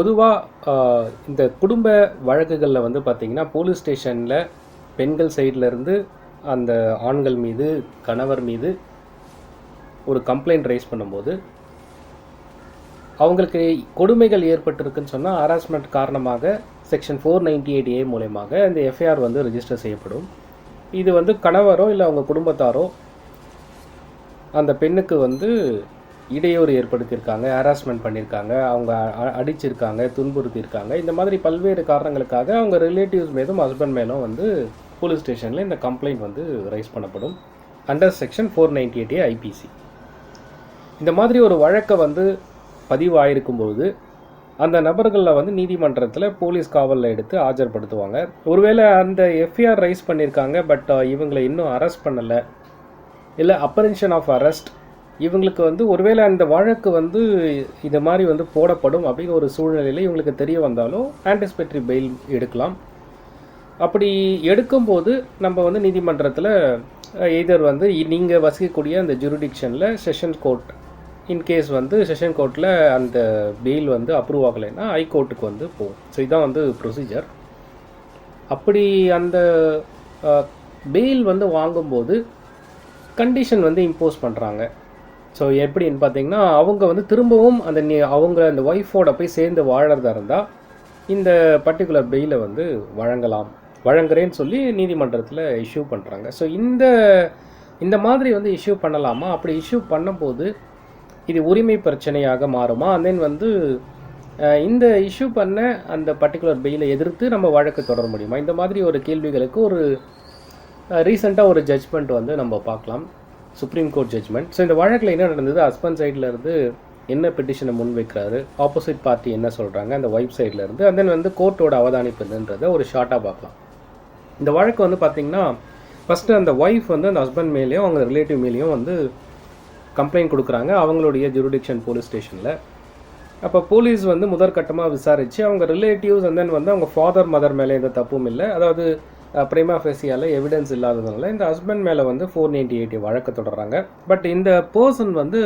பொதுவாக இந்த குடும்ப வழக்குகளில் வந்து பார்த்திங்கன்னா போலீஸ் ஸ்டேஷனில் பெண்கள் சைட்லேருந்து அந்த ஆண்கள் மீது கணவர் மீது ஒரு கம்ப்ளைண்ட் ரைஸ் பண்ணும்போது அவங்களுக்கு கொடுமைகள் ஏற்பட்டிருக்குன்னு சொன்னால் ஹராஸ்மெண்ட் காரணமாக section four ninety eight A மூலயமாக இந்த எஃப்ஐஆர் வந்து ரிஜிஸ்டர் செய்யப்படும். இது வந்து கணவரோ இல்லை அவங்க குடும்பத்தாரோ அந்த பெண்ணுக்கு வந்து இடையூறு ஏற்படுத்தியிருக்காங்க ஹராஸ்மெண்ட் பண்ணியிருக்காங்க அவங்க அ- அடிச்சிருக்காங்க துன்புறுத்தியிருக்காங்க. இந்த மாதிரி பல்வேறு காரணங்களுக்காக அவங்க ரிலேட்டிவ்ஸ் மீதும் ஹஸ்பண்ட் மேலும் வந்து போலீஸ் ஸ்டேஷனில் இந்த கம்ப்ளைண்ட் வந்து ரைஸ் பண்ணப்படும். Under section four ninety eight IPC இந்த மாதிரி ஒரு வழக்கை வந்து பதிவாயிருக்கும்போது அந்த நபர்களில் வந்து நீதிமன்றத்தில் போலீஸ் காவலில் எடுத்து ஆஜர்படுத்துவாங்க. ஒருவேளை அந்த எஃப்ஐஆர் ரைஸ் பண்ணியிருக்காங்க பட் இவங்களை இன்னும் அரெஸ்ட் பண்ணலை. இல்லை அப்பரன்ஷன் ஆஃப் அரெஸ்ட் இவங்களுக்கு வந்து ஒருவேளை அந்த வழக்கு வந்து இந்த மாதிரி வந்து போடப்படும் அப்படின்னு ஒரு சூழ்நிலையில் இவங்களுக்கு தெரிய வந்தாலும் ஆன்டிசிபேட்டரி பெயில் எடுக்கலாம். அப்படி எடுக்கும்போது நம்ம வந்து நீதிமன்றத்தில் எய்தர் வந்து நீங்கள் வசிக்கக்கூடிய அந்த ஜுரிடிக்ஷனில் செஷன் கோர்ட் இன்கேஸ் வந்து செஷன் கோர்ட்டில் அந்த பெயில் வந்து அப்ரூவ் ஆகலைன்னா ஹைகோர்ட்டுக்கு வந்து போகும். ஸோ இதுதான் வந்து ப்ரொசீஜர் அப்படி அந்த பெயில் வந்து வாங்கும்போது கண்டிஷன் வந்து இம்போஸ் பண்ணுறாங்க ஸோ எப்படின்னு பார்த்தீங்கன்னா அவங்க வந்து திரும்பவும் அந்த நீ அவங்க அந்த ஒய்ஃபோட போய் சேர்ந்து வாழறதா இருந்தால் இந்த பர்டிகுலர் பெயிலை வந்து வழங்கலாம். வழங்குறேன்னு சொல்லி நீதிமன்றத்தில் இஷ்யூ பண்ணுறாங்க ஸோ இந்த இந்த மாதிரி வந்து இஷ்யூ பண்ணலாமா? அப்படி இஷ்யூ பண்ணும்போது இது உரிமை பிரச்சனையாக மாறுமா? தென் வந்து இந்த இஷ்யூ பண்ண அந்த பர்டிகுலர் பெயிலை எதிர்த்து நம்ம வழக்கு தொடர முடியுமா? இந்த மாதிரி ஒரு கேள்விகளுக்கு ஒரு ரீசெண்டாக ஒரு ஜட்ஜ்மெண்ட் வந்து நம்ம பார்க்கலாம். சுப்ரீம் கோர்ட் ஜட்ஜ்மெண்ட் ஸோ இந்த வழக்கில் என்ன நடந்தது? ஹஸ்பண்ட் சைட்லேருந்து என்ன பெட்டிஷனை முன்வைக்கிறாரு? ஆப்போசிட் பார்ட்டி என்ன சொல்கிறாங்க அந்த ஒய்ஃப் சைட்லேருந்து அண்ட் தென் வந்து கோர்ட்டோட அவதானிப்பு என்னன்றதை ஒரு ஷார்ட்டாக பார்க்கலாம். இந்த வழக்கு வந்து பார்த்திங்கன்னா ஃபஸ்ட்டு அந்த ஒய்ஃப் வந்து அந்த ஹஸ்பண்ட் மேலேயும் அவங்க ரிலேட்டிவ் மேலேயும் வந்து கம்ப்ளைண்ட் கொடுக்குறாங்க. அவங்களுடைய ஜூரிடிக்ஷன் போலீஸ் ஸ்டேஷனில் அப்போ போலீஸ் வந்து முதற்கட்டமாக விசாரித்து அவங்க ரிலேட்டிவ்ஸ் அண்ட் தென் வந்து அவங்க ஃபாதர் மதர் மேலே எந்த தப்பும் இல்லை. அதாவது பிரேமா ஃபேசியால் எவிடன்ஸ் இல்லாததுனால இந்த ஹஸ்பண்ட் மேலே வந்து ஃபோர் நைன்டி எயிட்டி வழக்கு தொடர்றாங்க. பட் இந்த பர்சன் வந்து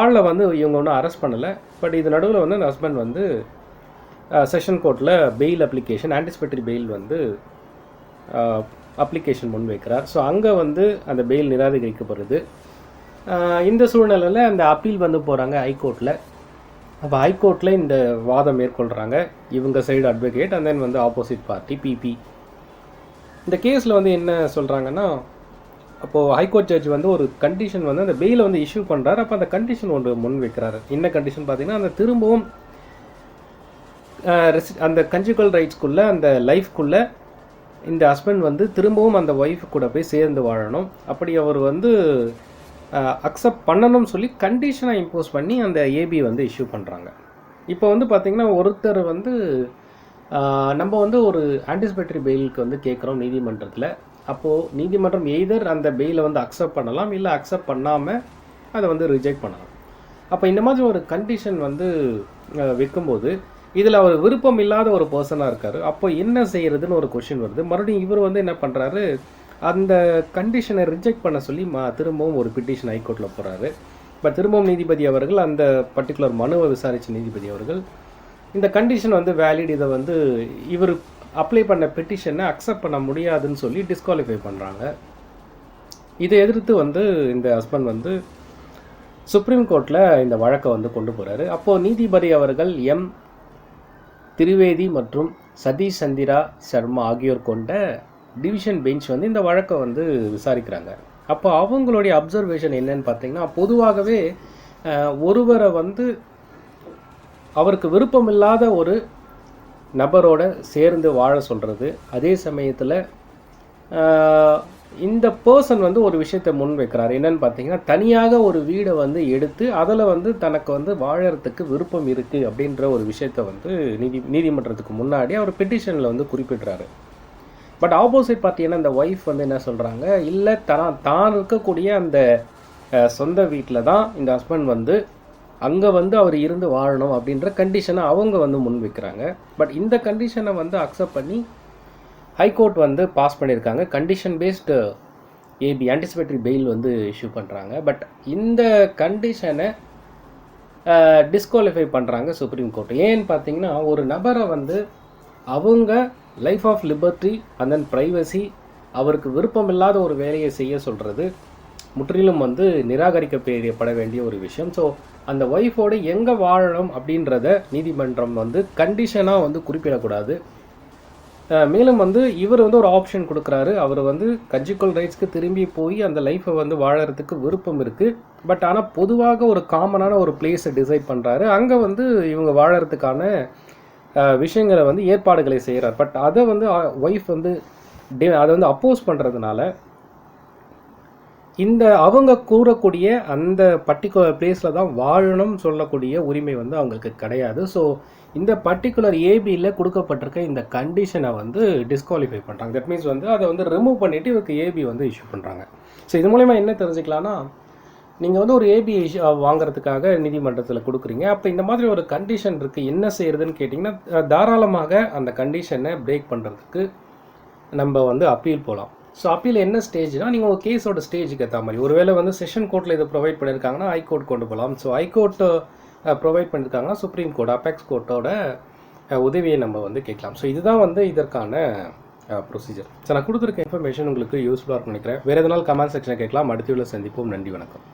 ஆளில் வந்து இவங்க ஒன்றும் அரெஸ்ட் பண்ணலை. பட் இது நடுவில் வந்து அந்த ஹஸ்பண்ட் வந்து செஷன் கோர்ட்டில் பெயில் அப்ளிகேஷன் ஆன்டிசிபேட்டரி பெயில் வந்து அப்ளிகேஷன் முன் வைக்கிறார் ஸோ அங்கே வந்து அந்த பெயில் நிராகரிக்கப்படுது. இந்த சூழ்நிலையில் அந்த அப்பீல் வந்து போகிறாங்க ஹைகோர்ட்டில் அப்போ ஹைகோர்ட்டில் இந்த வாதம் மேற்கொள்கிறாங்க இவங்க சைடு அட்வொகேட் அண்ட் தென் வந்து ஆப்போசிட் பார்ட்டி பிபி இந்த கேஸில் வந்து என்ன சொல்கிறாங்கன்னா அப்போது ஹைகோர்ட் ஜட்ஜ் வந்து ஒரு கண்டிஷன் வந்து அந்த பெயிலை வந்து இஷ்யூ பண்ணுறாரு அப்போ அந்த கண்டிஷன் ஒன்று முன் வைக்கிறாரு. என்ன கண்டிஷன் பார்த்தீங்கன்னா அந்த திரும்பவும் அந்த கன்ஜுகல் ரைட்ஸ்க்குள்ளே அந்த லைஃப்குள்ளே இந்த ஹஸ்பண்ட் வந்து திரும்பவும் அந்த ஒய்ஃப் கூட போய் சேர்ந்து வாழணும். அப்படி அவர் வந்து அக்செப்ட் பண்ணணும்னு சொல்லி கண்டிஷனாக இம்போஸ் பண்ணி அந்த ஏபி வந்து இஷ்யூ பண்ணுறாங்க இப்போ வந்து பார்த்திங்கன்னா ஒருத்தர் வந்து நம்ம வந்து ஒரு ஆன்டிசிபேட்டரி பெயிலுக்கு வந்து கேட்குறோம் நீதிமன்றத்தில். அப்போது நீதிமன்றம் எய்தர் அந்த பெயிலை வந்து அக்செப்ட் பண்ணலாம் இல்லை அக்செப்ட் பண்ணாமல் அதை வந்து ரிஜெக்ட் பண்ணலாம். அப்போ இந்த மாதிரி ஒரு கண்டிஷன் வந்து வைக்கும்போது இதில் அவர் விருப்பம் இல்லாத ஒரு பர்சனாக இருக்கார். அப்போ என்ன செய்கிறதுன்னு ஒரு கொஷின் வருது. மறுபடியும் இவர் வந்து என்ன பண்ணுறாரு அந்த கண்டிஷனை ரிஜெக்ட் பண்ண சொல்லி மா திரும்பவும் ஒரு பிட்டிஷன் ஹைகோர்ட்டில் போகிறாரு பட் திரும்பவும் நீதிபதி அவர்கள் அந்த பர்டிகுலர் மனுவை விசாரித்த நீதிபதி அவர்கள் இந்த கண்டிஷன் வந்து வேலிட் இதை வந்து இவர் அப்ளை பண்ண பெட்டிஷனை அக்செப்ட் பண்ண முடியாதுன்னு சொல்லி டிஸ்குவாலிஃபை பண்ணுறாங்க இதை எதிர்த்து வந்து இந்த ஹஸ்பண்ட் வந்து சுப்ரீம் கோர்ட்டில் இந்த வழக்கை வந்து கொண்டு போகிறாரு அப்போது நீதிபதி அவர்கள் எம் திரிவேதி மற்றும் சதீஷ் சந்திரா சர்மா ஆகியோர் கொண்ட டிவிஷன் பெஞ்ச் வந்து இந்த வழக்கை வந்து விசாரிக்கிறாங்க. அப்போ அவங்களுடைய அப்சர்வேஷன் என்னன்னு பார்த்தீங்கன்னா பொதுவாகவே ஒருவரை வந்து அவருக்கு விருப்பமில்லாத ஒரு நபரோட சேர்ந்து வாழ சொல்கிறது அதே சமயத்தில் இந்த பர்சன் வந்து ஒரு விஷயத்தை முன் வைக்கிறார். என்னன்னு பார்த்தீங்கன்னா தனியாக ஒரு வீடை வந்து எடுத்து அதில் வந்து தனக்கு வந்து வாழறதுக்கு விருப்பம் இருக்குது அப்படின்ற ஒரு விஷயத்தை வந்து நீதி நீதிமன்றத்துக்கு முன்னாடி அவர் பெட்டிஷனில் வந்து குறிப்பிடுறாரு. பட் ஆப்போசிட் பார்த்தீங்கன்னா இந்த ஒய்ஃப் வந்து என்ன சொல்கிறாங்க இல்லை தான் தான் இருக்கக்கூடிய அந்த சொந்த வீட்டில் தான் இந்த ஹஸ்பண்ட் வந்து அங்கே வந்து அவர் இருந்து வாழணும் அப்படின்ற கண்டிஷனை அவங்க வந்து முன் வைக்கிறாங்க பட் இந்த கண்டிஷனை வந்து அக்செப்ட் பண்ணி ஹைகோர்ட் வந்து பாஸ் பண்ணியிருக்காங்க. Condition based AB anticipatory bail வந்து இஷ்யூ பண்ணுறாங்க பட் இந்த கண்டிஷனை டிஸ்குவாலிஃபை பண்ணுறாங்க சுப்ரீம் கோர்ட் ஏன்னு பார்த்தீங்கன்னா ஒரு நபரை வந்து அவங்க life of liberty and then privacy அவருக்கு விருப்பமில்லாத ஒரு வேலையை செய்ய சொல்கிறது முற்றிலும் வந்து நிராகரிக்கப்பட வேண்டிய ஒரு விஷயம். ஸோ அந்த ஒய்ஃபோடு எங்கே வாழணும் அப்படின்றத நீதிமன்றம் வந்து கண்டிஷனாக வந்து குறிப்பிடக்கூடாது. மேலும் வந்து இவர் வந்து ஒரு ஆப்ஷன் கொடுக்குறாரு. அவர் வந்து கஞ்சிக்கோல் ரைட்ஸ்க்கு திரும்பி போய் அந்த லைஃப்பை வந்து வாழறதுக்கு விருப்பம் இருக்குது பட் ஆனால் பொதுவாக ஒரு காமனான ஒரு பிளேஸை டிசைட் பண்ணுறாரு அங்கே வந்து இவங்க வாழறதுக்கான விஷயங்களை வந்து ஏற்பாடுகளை செய்கிறார் பட் அதை வந்து ஒய்ஃப் வந்து டே அதை வந்து அப்போஸ் பண்ணுறதுனால இந்த அவங்க கூறக்கூடிய அந்த பர்டிகுலர் பிளேஸில் தான் வாழணும் சொல்லக்கூடிய உரிமை வந்து அவங்களுக்கு கிடையாது. ஸோ இந்த பர்டிகுலர் ஏபியில் கொடுக்கப்பட்டிருக்க இந்த கண்டிஷனை வந்து டிஸ்குவாலிஃபை பண்ணுறாங்க தட் மீன்ஸ் வந்து அதை வந்து ரிமூவ் பண்ணிவிட்டு இவருக்கு ஏபி வந்து இஷ்யூ பண்ணுறாங்க ஸோ இது மூலயமா என்ன தெரிஞ்சுக்கலாம்னா நீங்கள் வந்து ஒரு ஏபி வாங்குறதுக்காக நீதிமன்றத்தில் கொடுக்குறீங்க. அப்போ இந்த மாதிரி ஒரு கண்டிஷன் இருக்குது என்ன செய்யறதுன்னு கேட்டிங்கன்னா தாராளமாக அந்த கண்டிஷனை பிரேக் பண்ணுறதுக்கு நம்ம வந்து அப்பீல் போகலாம் ஸோ அப்பீல் என்ன ஸ்டேஜ்னா நீங்கள் உங்கள் கேஸோட ஸ்டேஜுக்கு ஏற்ற மாதிரி. ஒருவேளை வந்து செஷன் கோர்ட்டில் இதை ப்ரொவைட் பண்ணியிருக்காங்கன்னா ஹைகோர்ட் கொண்டு போகலாம் ஸோ ஹைகோர்ட்டு ப்ரொவைட் பண்ணியிருக்காங்கன்னா சுப்ரீம் கோர்ட் அபெக்ஸ் கோர்ட்டோட உதவியை நம்ம வந்து கேட்கலாம். ஸோ இதுதான் வந்து இதற்கான ப்ரொசீஜர் ஸோ நான் கொடுத்துருக்க இன்ஃபர்மேஷன் உங்களுக்கு யூஸ்ஃபுல்லாக இருக்கும் நினைக்கிறேன். வேறு எதனால் கமெண்ட் செக்ஷனை கேட்கலாம். அடுத்த வீடியோல சந்திப்போம். நன்றி வணக்கம்.